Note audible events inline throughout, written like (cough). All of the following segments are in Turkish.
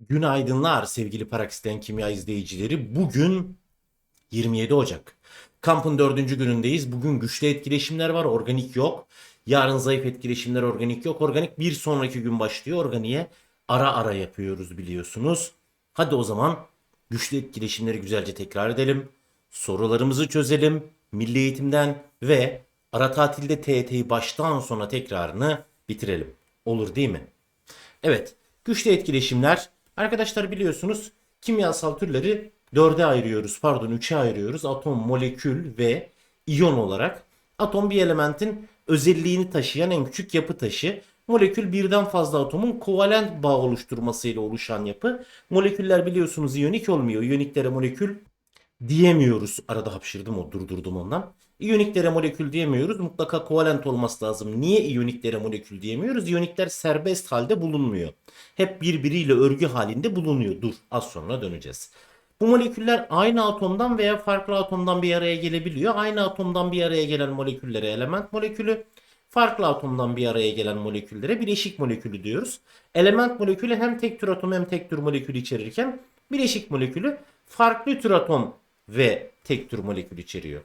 Günaydınlar sevgili Paraksiten Kimya izleyicileri. Bugün 27 Ocak. Kampın dördüncü günündeyiz. Bugün güçlü etkileşimler var. Organik yok. Yarın zayıf etkileşimler organik yok. Organik bir sonraki gün başlıyor. Organiğe ara ara yapıyoruz biliyorsunuz. Hadi o zaman güçlü etkileşimleri güzelce tekrar edelim. Sorularımızı çözelim. Milli eğitimden ve ara tatilde TYT'yi baştan sona tekrarını bitirelim. Olur değil mi? Evet, güçlü etkileşimler. Arkadaşlar biliyorsunuz kimyasal türleri dörde ayırıyoruz. Pardon üçe ayırıyoruz. Atom, molekül ve iyon olarak. Atom bir elementin özelliğini taşıyan en küçük yapı taşı. Molekül birden fazla atomun kovalent bağ oluşturmasıyla oluşan yapı. Moleküller biliyorsunuz iyonik olmuyor. İyoniklere molekül diyemiyoruz. Arada hapşırdım o durdurdum ondan. İyoniklere molekül diyemiyoruz. Mutlaka kovalent olması lazım. Niye iyoniklere molekül diyemiyoruz? İyonikler serbest halde bulunmuyor. Hep birbiriyle örgü halinde bulunuyor. Dur az sonra döneceğiz. Bu moleküller aynı atomdan veya farklı atomdan bir araya gelebiliyor. Aynı atomdan bir araya gelen moleküllere element molekülü, farklı atomdan bir araya gelen moleküllere bileşik molekülü diyoruz. Element molekülü hem tek tür atom hem tek tür molekül içerirken bileşik molekülü farklı tür atom ve tek tür molekül içeriyor.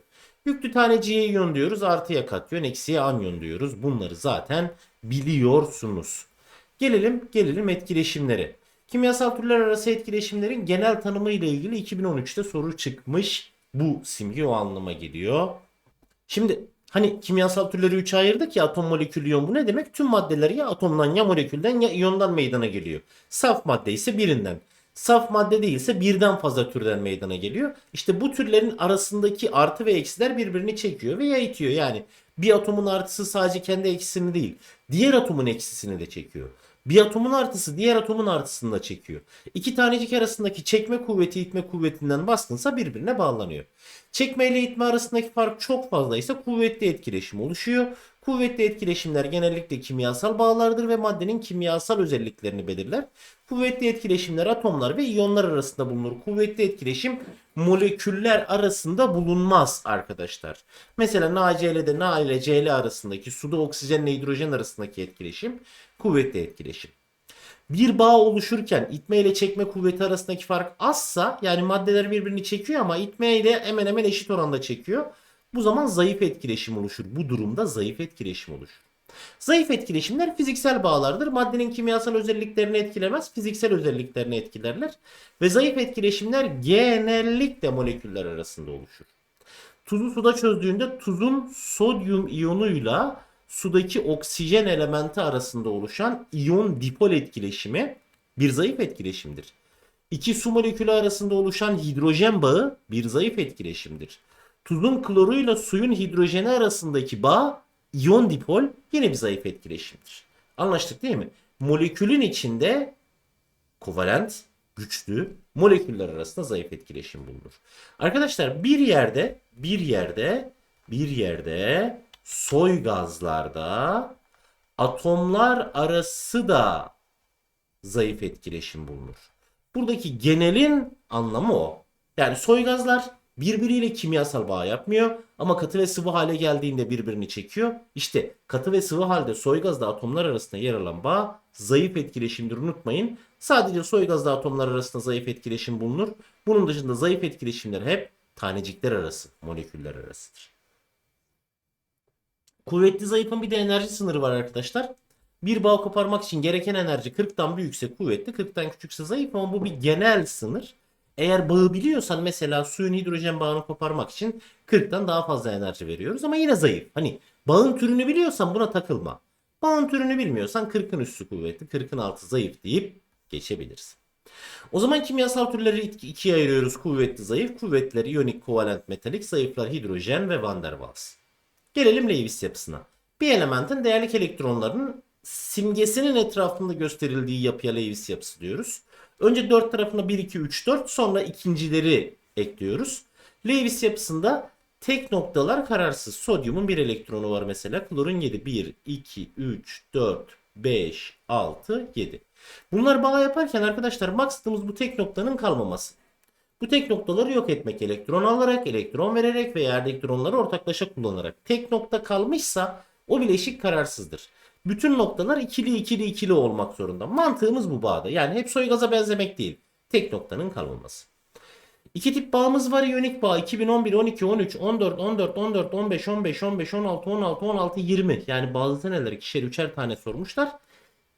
Yüklü taneciye iyon diyoruz, artıya katyon, eksiye anyon diyoruz. Bunları zaten biliyorsunuz. Gelelim gelelim etkileşimlere. Kimyasal türler arası etkileşimlerin genel tanımı ile ilgili 2013'te soru çıkmış. Bu simge o anlama geliyor. Şimdi hani kimyasal türleri 3'e ayırdık ya atom molekül iyon bu ne demek? Tüm maddeler ya atomdan ya molekülden ya iyondan meydana geliyor. Saf madde ise birinden. Saf madde değilse birden fazla türden meydana geliyor. İşte bu türlerin arasındaki artı ve eksiler birbirini çekiyor veya itiyor. Yani bir atomun artısı sadece kendi eksisini değil, diğer atomun eksisini de çekiyor. Bir atomun artısı diğer atomun artısını da çekiyor. İki tanecik arasındaki çekme kuvveti itme kuvvetinden baskınsa birbirine bağlanıyor. Çekme ile itme arasındaki fark çok fazlaysa kuvvetli etkileşim oluşuyor. Kuvvetli etkileşimler genellikle kimyasal bağlardır ve maddenin kimyasal özelliklerini belirler. Kuvvetli etkileşimler atomlar ve iyonlar arasında bulunur. Kuvvetli etkileşim moleküller arasında bulunmaz arkadaşlar. Mesela NaCl'de Na ile Cl arasındaki suda oksijenle hidrojen arasındaki etkileşim kuvvetli etkileşim. Bir bağ oluşurken itme ile çekme kuvveti arasındaki fark azsa yani maddeler birbirini çekiyor ama itme ile hemen hemen eşit oranda çekiyor. Bu zaman zayıf etkileşim oluşur. Bu durumda zayıf etkileşim oluşur. Zayıf etkileşimler fiziksel bağlardır. Maddenin kimyasal özelliklerini etkilemez, fiziksel özelliklerini etkilerler. Ve zayıf etkileşimler genellikle moleküller arasında oluşur. Tuzu suda çözdüğünde tuzun sodyum iyonuyla sudaki oksijen elementi arasında oluşan iyon dipol etkileşimi bir zayıf etkileşimdir. İki su molekülü arasında oluşan hidrojen bağı bir zayıf etkileşimdir. Tuzun kloruyla suyun hidrojeni arasındaki bağ iyon dipol yine bir zayıf etkileşimdir. Anlaştık değil mi? Molekülün içinde kovalent, güçlü moleküller arasında zayıf etkileşim bulunur. Arkadaşlar bir yerde bir yerde bir yerde soy gazlarda atomlar arası da zayıf etkileşim bulunur. Buradaki genelin anlamı o. Yani soy gazlar birbiriyle kimyasal bağ yapmıyor ama katı ve sıvı hale geldiğinde birbirini çekiyor. İşte katı ve sıvı halde soy gazda atomlar arasında yer alan bağ zayıf etkileşimdir unutmayın. Sadece soy gazda atomlar arasında zayıf etkileşim bulunur. Bunun dışında zayıf etkileşimler hep tanecikler arası, moleküller arasıdır. Kuvvetli zayıfın bir de enerji sınırı var arkadaşlar. Bir bağ koparmak için gereken enerji 40'tan büyükse kuvvetli, 40'tan küçükse zayıf ama bu bir genel sınır. Eğer bağı biliyorsan mesela suyun hidrojen bağını koparmak için 40'tan daha fazla enerji veriyoruz ama yine zayıf. Hani bağın türünü biliyorsan buna takılma. Bağın türünü bilmiyorsan 40'ın üstü kuvvetli, 40'ın altı zayıf deyip geçebilirsin. O zaman kimyasal türleri ikiye ayırıyoruz. Kuvvetli, zayıf. Kuvvetleri iyonik, kovalent, metalik, zayıflar hidrojen ve van der Waals. Gelelim Lewis yapısına. Bir elementin değerlik elektronlarının simgesinin etrafında gösterildiği yapıya Lewis yapısı diyoruz. Önce 4 tarafına 1, 2, 3, 4 sonra ikincileri ekliyoruz. Lewis yapısında tek noktalar kararsız. Sodyumun bir elektronu var mesela. Klorun 7. 1, 2, 3, 4, 5, 6, 7. Bunlar bağ yaparken arkadaşlar maksadımız bu tek noktanın kalmaması. Bu tek noktaları yok etmek elektron alarak, elektron vererek veya elektronları ortaklaşa kullanarak. Tek nokta kalmışsa o bileşik kararsızdır. Bütün noktalar ikili ikili ikili olmak zorunda. Mantığımız bu bağda. Yani hep soy gaza benzemek değil. Tek noktanın kalmaması. İki tip bağımız var. İyonik bağ 2011, 12, 13, 14, 14, 14, 15, 15, 15, 16, 16, 16, 20. Yani bazı seneler ikişer üçer tane sormuşlar.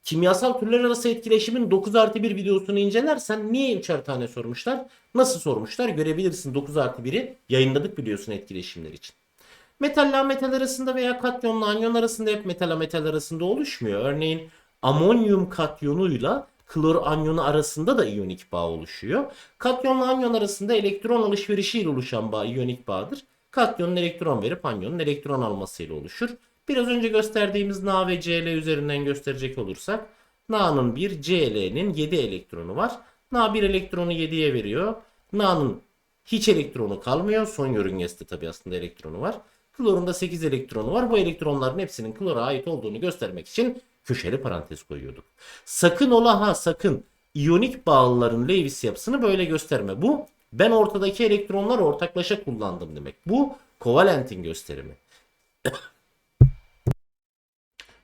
Kimyasal türler arası etkileşimin 9 artı 1 videosunu incelersen niye üçer tane sormuşlar? Nasıl sormuşlar? Görebilirsin 9 artı 1'i yayınladık biliyorsun etkileşimler için. Metalle metal arasında veya katyonla anyon arasında hep metal metal arasında oluşmuyor. Örneğin amonyum katyonuyla klor anyonu arasında da iyonik bağ oluşuyor. Katyonla anyon arasında elektron alışverişiyle oluşan bağ iyonik bağdır. Katyonun elektron verip anyonun elektron almasıyla oluşur. Biraz önce gösterdiğimiz Na ve Cl üzerinden gösterecek olursak Na'nın 1, Cl'nin 7 elektronu var. Na 1 elektronu 7'ye veriyor. Na'nın hiç elektronu kalmıyor. Son yörüngesinde tabi aslında elektronu var. Klorun da 8 elektronu var. Bu elektronların hepsinin klora ait olduğunu göstermek için köşeli parantez koyuyorduk. Sakın ola ha sakın iyonik bağlıların Lewis yapısını böyle gösterme. Bu ben ortadaki elektronlar ortaklaşa kullandım demek. Bu kovalentin gösterimi. (coughs)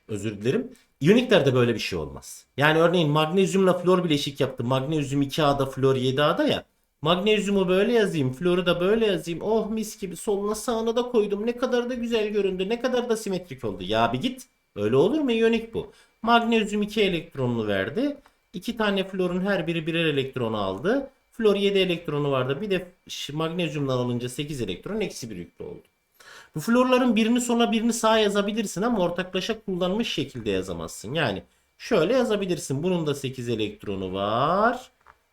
Özür dilerim. İyoniklerde böyle bir şey olmaz. Yani örneğin magnezyumla flor bileşik yaptı. Magnezyum 2A'da flor 7A'da ya. Magnezyumu böyle yazayım. Floru da böyle yazayım. Oh mis gibi soluna sağına da koydum. Ne kadar da güzel göründü. Ne kadar da simetrik oldu. Ya bir git. Öyle olur mu? İyonik bu. Magnezyum 2 elektronunu verdi. 2 tane florun her biri birer elektronu aldı. Flor 7 elektronu vardı. Bir de magnezyumdan alınca 8 elektron eksi bir yüklü oldu. Bu florların birini sola birini sağa yazabilirsin ama ortaklaşa kullanmış şekilde yazamazsın. Yani şöyle yazabilirsin. Bunun da 8 elektronu var.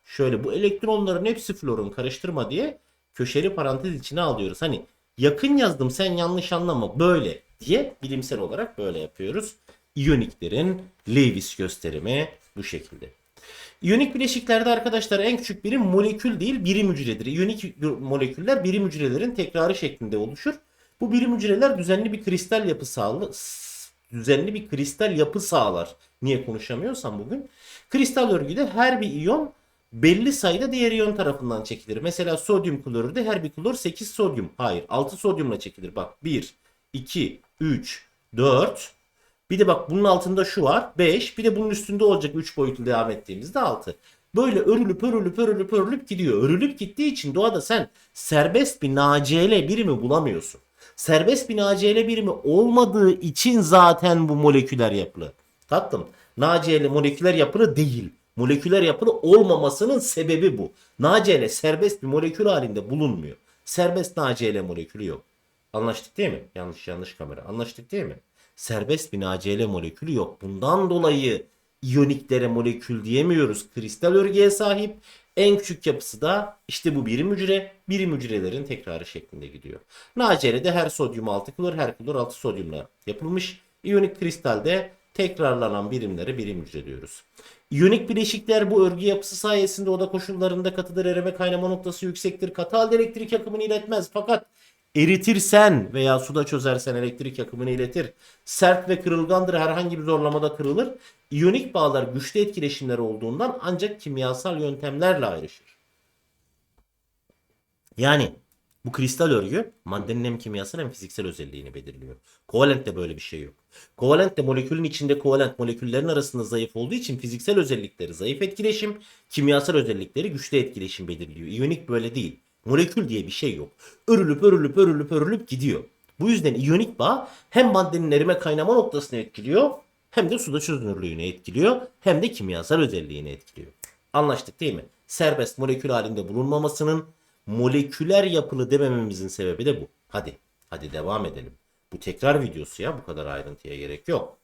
Şöyle bu elektronların hepsi florun karıştırma diye köşeli parantez içine alıyoruz. Hani yakın yazdım sen yanlış anlama böyle diye bilimsel olarak böyle yapıyoruz. İyoniklerin Lewis gösterimi bu şekilde. İyonik bileşiklerde arkadaşlar en küçük birim molekül değil birim hücredir. İyonik moleküller birim hücrelerin tekrarı şeklinde oluşur. Bu birim hücreler düzenli bir kristal yapı sağlı düzenli bir kristal yapı sağlar. Niye konuşamıyorsam bugün? Kristal örgüde her bir iyon belli sayıda diğer iyon tarafından çekilir. Mesela sodyum klorürde her bir klor 8 sodyum. Hayır 6 sodyumla çekilir. Bak 1, 2, 3, 4. Bir de bak bunun altında şu var 5. Bir de bunun üstünde olacak 3 boyutlu devam ettiğimizde 6. Böyle örülüp örülüp örülüp örülüp gidiyor. Örülüp gittiği için doğada sen serbest bir NaCl birimi bulamıyorsun. Serbest bir NaCl birimi olmadığı için zaten bu moleküler yapılı. Tatlım NaCl moleküler yapılı değil. Moleküler yapılı olmamasının sebebi bu. NaCl serbest bir molekül halinde bulunmuyor. Serbest NaCl molekülü yok. Anlaştık değil mi? Yanlış yanlış kamera. Anlaştık değil mi? Serbest bir NaCl molekülü yok. Bundan dolayı iyoniklere molekül diyemiyoruz. Kristal örgüye sahip. En küçük yapısı da işte bu birim hücre. Birim hücrelerin tekrarı şeklinde gidiyor. NaCl'de her sodyum 6 klor, her klor 6 sodyumla yapılmış. İyonik kristalde tekrarlanan birimlere birim hücre diyoruz. İyonik bileşikler bu örgü yapısı sayesinde oda koşullarında katıdır erime kaynama noktası yüksektir. Katı halde elektrik akımını iletmez fakat eritirsen veya suda çözersen elektrik akımını iletir. Sert ve kırılgandır herhangi bir zorlamada kırılır. İyonik bağlar güçlü etkileşimler olduğundan ancak kimyasal yöntemlerle ayrışır. Yani bu kristal örgü maddenin hem kimyasal hem fiziksel özelliğini belirliyor. Kovalentte böyle bir şey yok. Kovalentte molekülün içinde kovalent moleküllerin arasında zayıf olduğu için fiziksel özellikleri zayıf etkileşim, kimyasal özellikleri güçlü etkileşim belirliyor. İyonik böyle değil. Molekül diye bir şey yok. Örülüp örülüp örülüp örülüp gidiyor. Bu yüzden iyonik bağ hem maddenin erime kaynama noktasını etkiliyor hem de suda çözünürlüğünü etkiliyor hem de kimyasal özelliğini etkiliyor. Anlaştık değil mi? Serbest molekül halinde bulunmamasının moleküler yapılı demememizin sebebi de bu. Hadi, hadi devam edelim. Bu tekrar videosu ya bu kadar ayrıntıya gerek yok.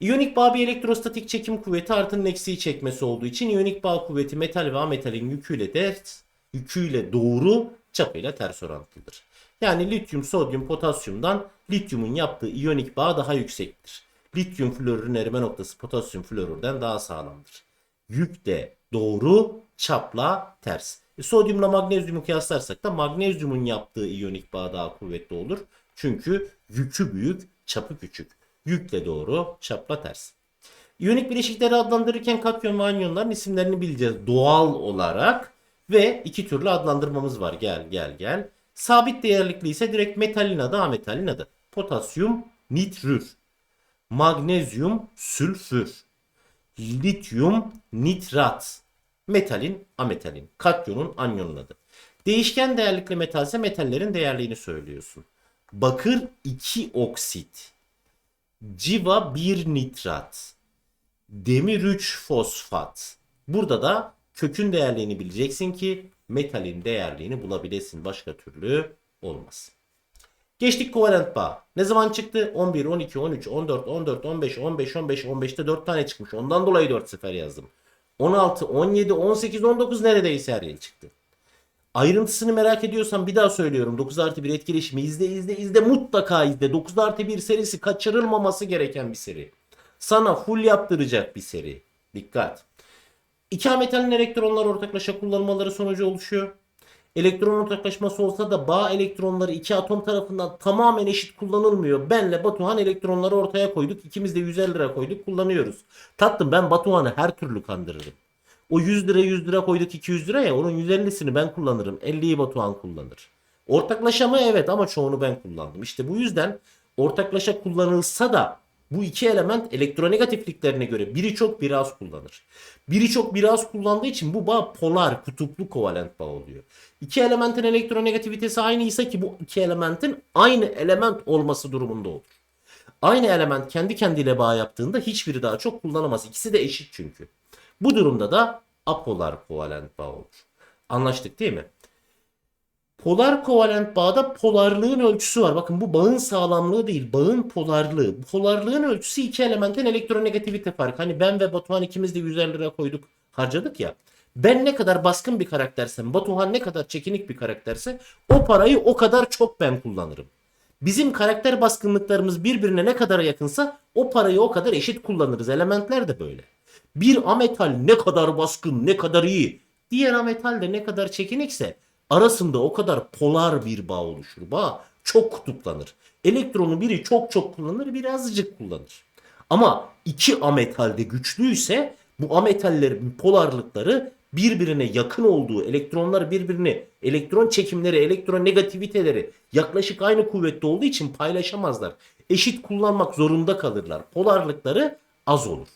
İyonik bağ bir elektrostatik çekim kuvveti artının eksiği çekmesi olduğu için iyonik bağ kuvveti metal ve ametalin yüküyle ters, yüküyle doğru, çapıyla ters orantılıdır. Yani lityum, sodyum, potasyumdan lityumun yaptığı iyonik bağ daha yüksektir. Lityum florürün erime noktası potasyum florürden daha sağlamdır. Yük de doğru, çapla ters. E, sodyumla magnezyumu kıyaslarsak da magnezyumun yaptığı iyonik bağ daha kuvvetli olur. Çünkü yükü büyük, çapı küçük. Yükle doğru, çapla ters. İyonik bileşikleri adlandırırken katyon ve anyonların isimlerini bileceğiz doğal olarak ve iki türlü adlandırmamız var. Gel gel gel. Sabit değerlikli ise direkt metalin adı ametalin adı. Potasyum nitrür. magnezyum sülfür, lityum nitrat, metalin ametalin, katyonun anyonun adı. Değişken değerlikli metalse metallerin değerliğini söylüyorsun. Bakır 2 oksit, civa 1 nitrat, demir 3 fosfat. Burada da kökün değerliğini bileceksin ki metalin değerliğini bulabilesin. Başka türlü olmaz. Geçtik kovalent bağ. Ne zaman çıktı? 11, 12, 13, 14, 14, 15, 15, 15, 15'te 4 tane çıkmış. Ondan dolayı 4 sefer yazdım. 16, 17, 18, 19 neredeyse her yıl çıktı. Ayrıntısını merak ediyorsan bir daha söylüyorum. 9 artı 1 etkileşimi izle izle izle mutlaka izle. 9 artı 1 serisi kaçırılmaması gereken bir seri. Sana full yaptıracak bir seri. Dikkat. İki metalin elektronlar ortaklaşa kullanmaları sonucu oluşuyor. Elektron ortaklaşması olsa da bağ elektronları iki atom tarafından tamamen eşit kullanılmıyor. Benle Batuhan elektronları ortaya koyduk. İkimiz de 150 lira koyduk kullanıyoruz. Tatlım ben Batuhan'ı her türlü kandırırım. O 100 lira 100 lira koyduk 200 lira ya onun 150'sini ben kullanırım. 50'yi Batuhan kullanır. Ortaklaşa mı? Evet ama çoğunu ben kullandım. İşte bu yüzden ortaklaşa kullanılsa da bu iki element elektronegatifliklerine göre biri çok biri az kullanır. Biri çok biri az kullandığı için bu bağ polar, kutuplu kovalent bağ oluyor. İki elementin elektronegativitesi aynıysa ki bu iki elementin aynı element olması durumunda olur. Aynı element kendi kendiyle bağ yaptığında hiçbiri daha çok kullanamaz. İkisi de eşit çünkü. Bu durumda da apolar kovalent bağ olur. Anlaştık değil mi? Polar kovalent bağda polarlığın ölçüsü var. Bakın bu bağın sağlamlığı değil, bağın polarlığı. Polarlığın ölçüsü iki elementin elektronegativite farkı. Hani ben ve Batuhan ikimiz de 150 lira koyduk, harcadık ya. Ben ne kadar baskın bir karaktersem, Batuhan ne kadar çekinik bir karakterse o parayı o kadar çok ben kullanırım. Bizim karakter baskınlıklarımız birbirine ne kadar yakınsa o parayı o kadar eşit kullanırız. Elementler de böyle. Bir ametal ne kadar baskın, ne kadar iyi. Diğer ametal de ne kadar çekinikse arasında o kadar polar bir bağ oluşur. Bağ çok kutuplanır. Elektronu biri çok çok kullanır, biri azıcık kullanır. Ama iki ametal de güçlüyse bu ametallerin polarlıkları birbirine yakın olduğu, elektronlar birbirine, elektron çekimleri, elektron negativiteleri yaklaşık aynı kuvvette olduğu için paylaşamazlar. Eşit kullanmak zorunda kalırlar. Polarlıkları az olur.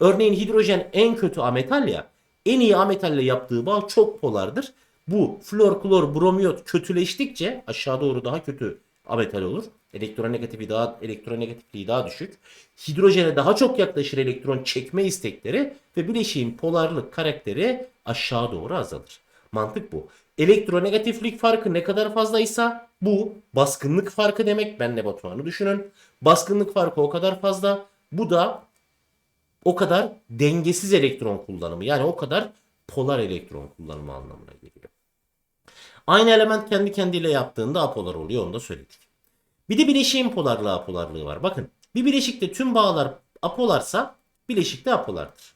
Örneğin hidrojen en kötü ametal ya. En iyi ametalle yaptığı bağ çok polardır. Bu flor, klor, bromiyot kötüleştikçe aşağı doğru daha kötü ametal olur. Elektronegatifi daha elektronegatifliği daha düşük. Hidrojene daha çok yaklaşır elektron çekme istekleri ve bileşiğin polarlık karakteri aşağı doğru azalır. Mantık bu. Elektronegatiflik farkı ne kadar fazlaysa bu baskınlık farkı demek. Benle Batuhan'ı düşünün. Baskınlık farkı o kadar fazla. Bu da o kadar dengesiz elektron kullanımı. Yani o kadar polar elektron kullanımı anlamına geliyor. Aynı element kendi kendiyle yaptığında apolar oluyor. Onu da söyledik. Bir de bileşiğin polarlığı apolarlığı var. Bakın bir bileşikte tüm bağlar apolarsa bileşik de apolardır.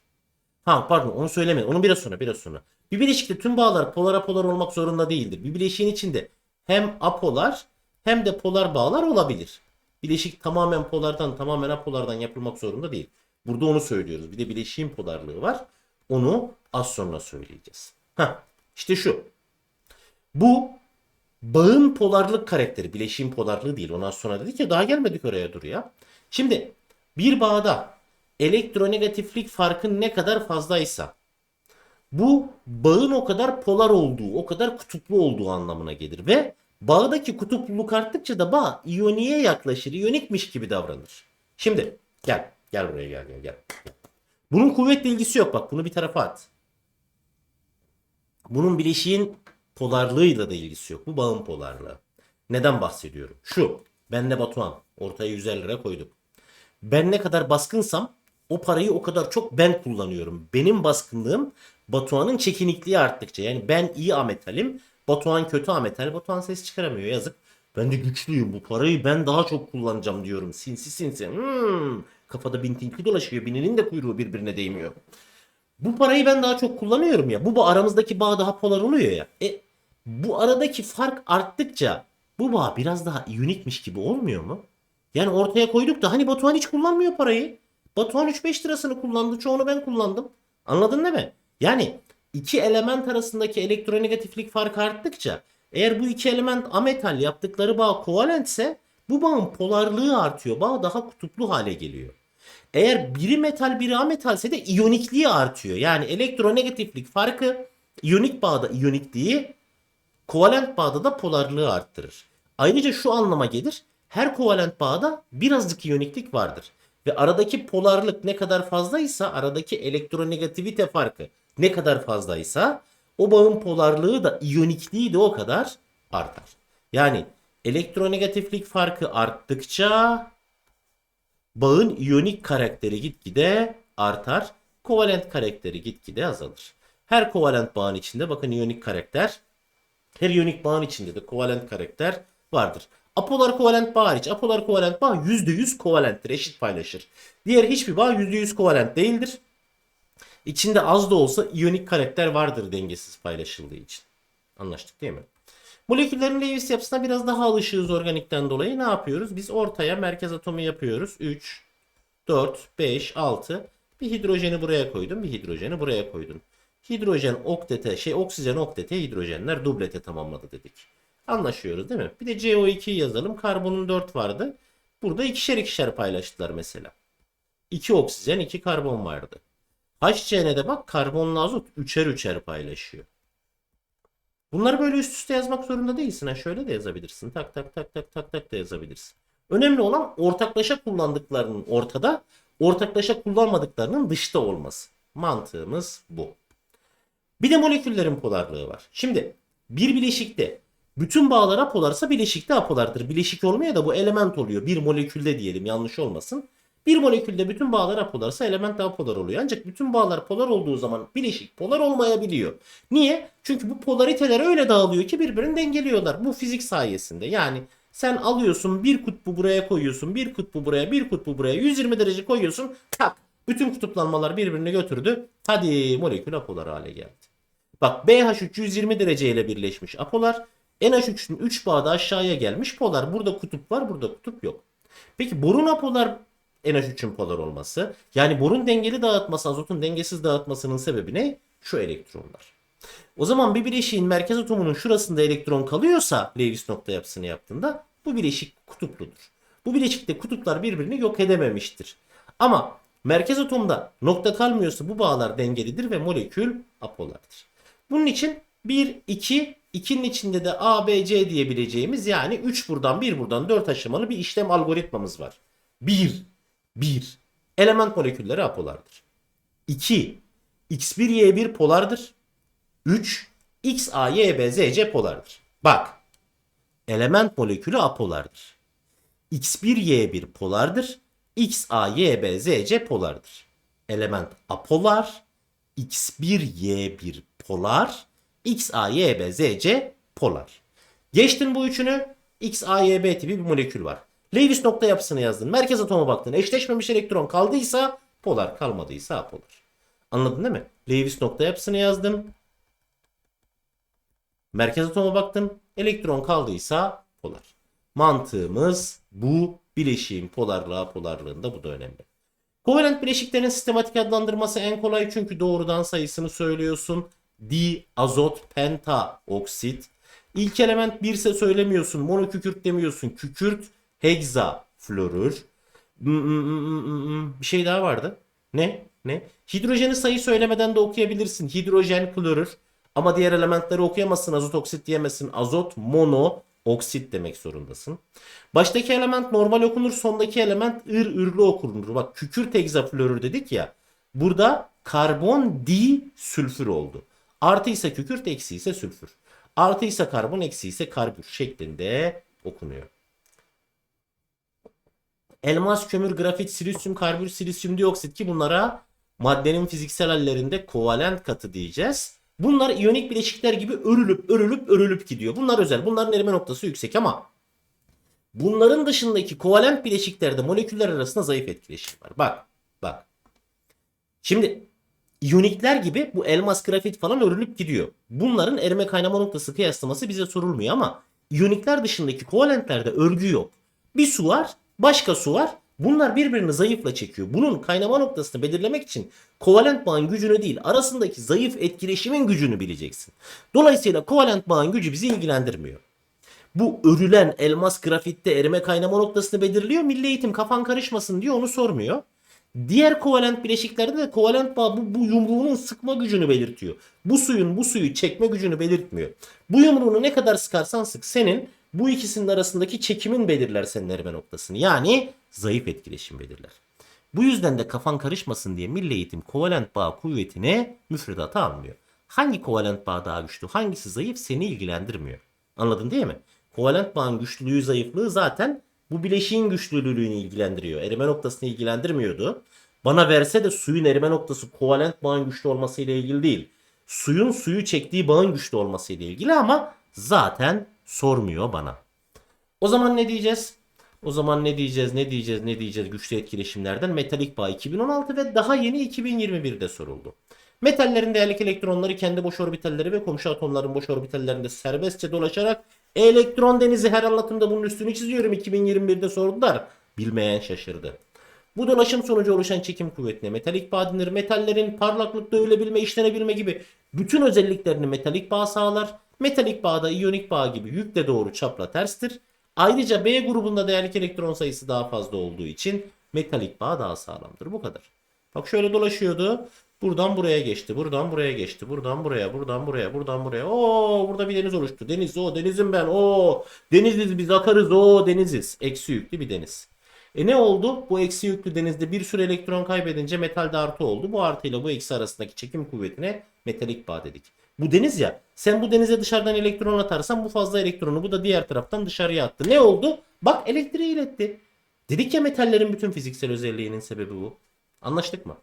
Ha pardon onu söylemedim. Onu biraz sonra biraz sonra. Bir bileşikte tüm bağlar polar apolar olmak zorunda değildir. Bir bileşiğin içinde hem apolar hem de polar bağlar olabilir. Bileşik tamamen polardan tamamen apolardan yapılmak zorunda değil. Burada onu söylüyoruz. Bir de bileşiğin polarlığı var. Onu az sonra söyleyeceğiz. Ha işte şu. Bu bağın polarlık karakteri. Bileşiğin polarlığı değil. Ondan sonra dedik ya daha gelmedik oraya dur ya. Şimdi bir bağda elektronegatiflik farkı ne kadar fazlaysa bu bağın o kadar polar olduğu, o kadar kutuplu olduğu anlamına gelir ve bağdaki kutupluluk arttıkça da bağ iyoniye yaklaşır, iyonikmiş gibi davranır. Şimdi gel, gel buraya gel, gel, gel. Bunun kuvvetle ilgisi yok bak bunu bir tarafa at. Bunun bileşiğin polarlığıyla da ilgisi yok. Bu bağın polarlığı. Neden bahsediyorum? Şu. Benle Batuhan. Ortaya 150 lira koyduk. Ben ne kadar baskınsam o parayı o kadar çok ben kullanıyorum. Benim baskınlığım Batuhan'ın çekinikliği arttıkça. Yani ben iyi ametalim. Batuhan kötü ametal. Batuhan ses çıkaramıyor yazık. Ben de güçlüyüm. Bu parayı ben daha çok kullanacağım diyorum. Sinsi sinsi. Hmm. Kafada bin tilki dolaşıyor. Bininin de kuyruğu birbirine değmiyor. Bu parayı ben daha çok kullanıyorum ya. Bu ba- aramızdaki bağ daha polar oluyor ya. E bu aradaki fark arttıkça bu bağ biraz daha unikmiş gibi olmuyor mu? Yani ortaya koyduk da hani Batuhan hiç kullanmıyor parayı. Batuhan 3-5 lirasını kullandı. Çoğunu ben kullandım. Anladın değil mi? Yani iki element arasındaki elektronegatiflik farkı arttıkça eğer bu iki element ametal yaptıkları bağ kovalentse Bu bağın polarlığı artıyor. Bağ daha kutuplu hale geliyor. Eğer biri metal biri ametalse de iyonikliği artıyor. Yani elektronegatiflik farkı iyonik bağda iyonikliği kovalent bağda da polarlığı arttırır. Ayrıca şu anlama gelir. Her kovalent bağda birazcık iyoniklik vardır. Ve aradaki polarlık ne kadar fazlaysa aradaki elektronegativite farkı ne kadar fazlaysa o bağın polarlığı da iyonikliği de o kadar artar. Yani elektronegatiflik farkı arttıkça bağın iyonik karakteri gitgide artar. Kovalent karakteri gitgide azalır. Her kovalent bağın içinde bakın iyonik karakter her iyonik bağın içinde de kovalent karakter vardır. Apolar kovalent bağ hariç apolar kovalent bağ %100 kovalenttir. Eşit paylaşır. Diğer hiçbir bağ %100 kovalent değildir. İçinde az da olsa iyonik karakter vardır dengesiz paylaşıldığı için. Anlaştık değil mi? Moleküllerin Lewis yapısına biraz daha alışığız organikten dolayı. Ne yapıyoruz? Biz ortaya merkez atomu yapıyoruz. 3, 4, 5, 6. Bir hidrojeni buraya koydum. Bir hidrojeni buraya koydum. Hidrojen oktete, şey oksijen oktete, hidrojenler dublete tamamladı dedik. Anlaşıyoruz değil mi? Bir de CO2 yazalım. Karbonun 4 vardı. Burada ikişer ikişer paylaştılar mesela. 2 oksijen, 2 karbon vardı. HCN'de bak karbonla azot üçer üçer paylaşıyor. Bunları böyle üst üste yazmak zorunda değilsin. Ha şöyle de yazabilirsin. Tak tak tak tak tak tak da yazabilirsin. Önemli olan ortaklaşa kullandıklarının ortada, ortaklaşa kullanmadıklarının dışta olması. Mantığımız bu. Bir de moleküllerin polarlığı var. Şimdi bir bileşikte bütün bağlar apolarsa bileşikte apolardır. Bileşik olmaya da bu element oluyor. Bir molekülde diyelim yanlış olmasın. Bir molekülde bütün bağlar apolarsa element de apolar oluyor. Ancak bütün bağlar polar olduğu zaman bileşik polar olmayabiliyor. Niye? Çünkü bu polariteler öyle dağılıyor ki birbirini dengeliyorlar. Bu fizik sayesinde. Yani sen alıyorsun bir kutbu buraya koyuyorsun, bir kutbu buraya, bir kutbu buraya 120 derece koyuyorsun. Tak. Bütün kutuplanmalar birbirini götürdü. Hadi molekül apolar hale geldi. Bak BH3 120 dereceyle birleşmiş apolar. NH3'ün 3 bağı da aşağıya gelmiş polar. Burada kutup var, burada kutup yok. Peki borun apolar NH3'ün polar olması. Yani borun dengeli dağıtması, azotun dengesiz dağıtmasının sebebi ne? Şu elektronlar. O zaman bir bileşiğin merkez atomunun şurasında elektron kalıyorsa Lewis nokta yapısını yaptığında bu bileşik kutupludur. Bu bileşikte kutuplar birbirini yok edememiştir. Ama merkez atomda nokta kalmıyorsa bu bağlar dengelidir ve molekül apolardır. Bunun için 1, 2, 2'nin içinde de A, B, C diyebileceğimiz yani 3 buradan 1 buradan 4 aşamalı bir işlem algoritmamız var. 1, 1. Element molekülleri apolardır. 2. X1, Y1 polardır. 3. X, A, Y, B, Z, C polardır. Bak. Element molekülü apolardır. X1, Y1 polardır. X, A, Y, B, Z, C polardır. Element apolar. X1, Y1 polar. X, A, Y, B, Z, C polar. Geçtin bu üçünü. X, A, Y, B tipi bir molekül var. Lewis nokta yapısını yazdın. Merkez atoma baktın. Eşleşmemiş elektron kaldıysa polar kalmadıysa apolar. Anladın değil mi? Lewis nokta yapısını yazdım. Merkez atoma baktın. Elektron kaldıysa polar. Mantığımız bu. Bileşiğin polarlığa polarlığında bu da önemli. Kovalent bileşiklerin sistematik adlandırması en kolay çünkü doğrudan sayısını söylüyorsun. Di, azot, penta, oksit. İlk element 1 ise söylemiyorsun. Monokükürt demiyorsun. Kükürt, heksa, florür. Hmm, hmm, hmm, hmm. Bir şey daha vardı. Ne? Ne? Hidrojeni sayı söylemeden de okuyabilirsin. Hidrojen, klorür. Ama diğer elementleri okuyamazsın. Azot oksit diyemezsin. Azot, mono, oksit demek zorundasın. Baştaki element normal okunur. Sondaki element ır ırlı okunur. Bak kükürt hegzaflorür dedik ya. Burada karbon di sülfür oldu. Artı ise kükürt eksi ise sülfür. Artı ise karbon eksi ise karbür şeklinde okunuyor. Elmas, kömür, grafit, silisyum, karbür, silisyum dioksit ki bunlara maddenin fiziksel hallerinde kovalent katı diyeceğiz. Bunlar iyonik bileşikler gibi örülüp örülüp örülüp gidiyor. Bunlar özel. Bunların erime noktası yüksek ama bunların dışındaki kovalent bileşiklerde moleküller arasında zayıf etkileşim var. Bak bak. Şimdi iyonikler gibi bu elmas, grafit falan örülüp gidiyor. Bunların erime kaynama noktası kıyaslaması bize sorulmuyor ama iyonikler dışındaki kovalentlerde örgü yok. Bir su var, başka su var. Bunlar birbirini zayıfla çekiyor. Bunun kaynama noktasını belirlemek için kovalent bağın gücünü değil arasındaki zayıf etkileşimin gücünü bileceksin. Dolayısıyla kovalent bağın gücü bizi ilgilendirmiyor. Bu örülen elmas grafitte erime kaynama noktasını belirliyor. Milli eğitim kafan karışmasın diyor onu sormuyor. Diğer kovalent bileşiklerde de kovalent bağ bu, bu yumruğunun sıkma gücünü belirtiyor. Bu suyun bu suyu çekme gücünü belirtmiyor. Bu yumruğunu ne kadar sıkarsan sık senin bu ikisinin arasındaki çekimin belirler senin erime noktasını. Yani zayıf etkileşim belirler. Bu yüzden de kafan karışmasın diye milli eğitim kovalent bağ kuvvetini müfredata almıyor. Hangi kovalent bağ daha güçlü, hangisi zayıf seni ilgilendirmiyor. Anladın değil mi? Kovalent bağın güçlülüğü, zayıflığı zaten bu bileşiğin güçlülüğünü ilgilendiriyor. Erime noktasını ilgilendirmiyordu. Bana verse de suyun erime noktası kovalent bağın güçlü olmasıyla ilgili değil. Suyun suyu çektiği bağın güçlü olmasıyla ilgili ama zaten sormuyor bana. O zaman ne diyeceğiz? O zaman ne diyeceğiz, ne diyeceğiz, ne diyeceğiz güçlü etkileşimlerden? Metalik bağ 2016 ve daha yeni 2021'de soruldu. Metallerin değerlik elektronları kendi boş orbitalleri ve komşu atomların boş orbitallerinde serbestçe dolaşarak elektron denizi her anlatımda bunun üstünü çiziyorum 2021'de sordular. Bilmeyen şaşırdı. Bu dolaşım sonucu oluşan çekim kuvvetine metalik bağ denir. Metallerin parlaklıkta ölebilme, işlenebilme gibi bütün özelliklerini metalik bağ sağlar. Metalik bağda iyonik bağ gibi yükle doğru çapla terstir. Ayrıca B grubunda değerlik elektron sayısı daha fazla olduğu için metalik bağ daha sağlamdır. Bu kadar. Bak şöyle dolaşıyordu. Buradan buraya geçti. Buradan buraya geçti. Buradan buraya, buradan buraya, buradan buraya. Oo, burada bir deniz oluştu. Deniz, o denizim ben. O deniziz biz akarız. O deniziz. Eksi yüklü bir deniz. E ne oldu? Bu eksi yüklü denizde bir sürü elektron kaybedince metalde artı oldu. Bu artıyla bu eksi arasındaki çekim kuvvetine metalik bağ dedik. Bu deniz ya. Sen bu denize dışarıdan elektron atarsan bu fazla elektronu bu da diğer taraftan dışarıya attı. Ne oldu? Bak elektriği iletti. Dedik ya metallerin bütün fiziksel özelliğinin sebebi bu. Anlaştık mı?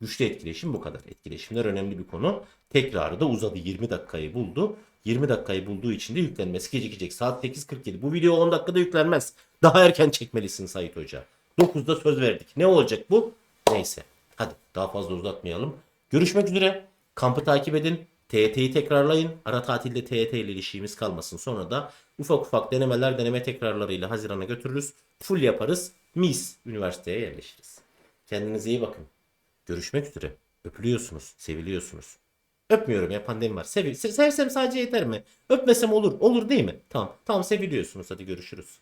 Güçlü etkileşim bu kadar. Etkileşimler önemli bir konu. Tekrarı da uzadı. 20 dakikayı buldu. 20 dakikayı bulduğu için de yüklenmesi gecikecek. Saat 8.47. Bu video 10 dakikada yüklenmez. Daha erken çekmelisin Sait Hoca. 9'da söz verdik. Ne olacak bu? Neyse. Hadi daha fazla uzatmayalım. Görüşmek üzere. Kampı takip edin. TYT'yi tekrarlayın. Ara tatilde TYT ile ilişkimiz kalmasın. Sonra da ufak ufak denemeler deneme tekrarlarıyla Haziran'a götürürüz. Full yaparız. Mis üniversiteye yerleşiriz. Kendinize iyi bakın. Görüşmek üzere. Öpülüyorsunuz, seviliyorsunuz. Öpmüyorum ya pandemi var. Sev sevsem sadece yeter mi? Öpmesem olur. Olur değil mi? Tamam. Tamam seviliyorsunuz. Hadi görüşürüz.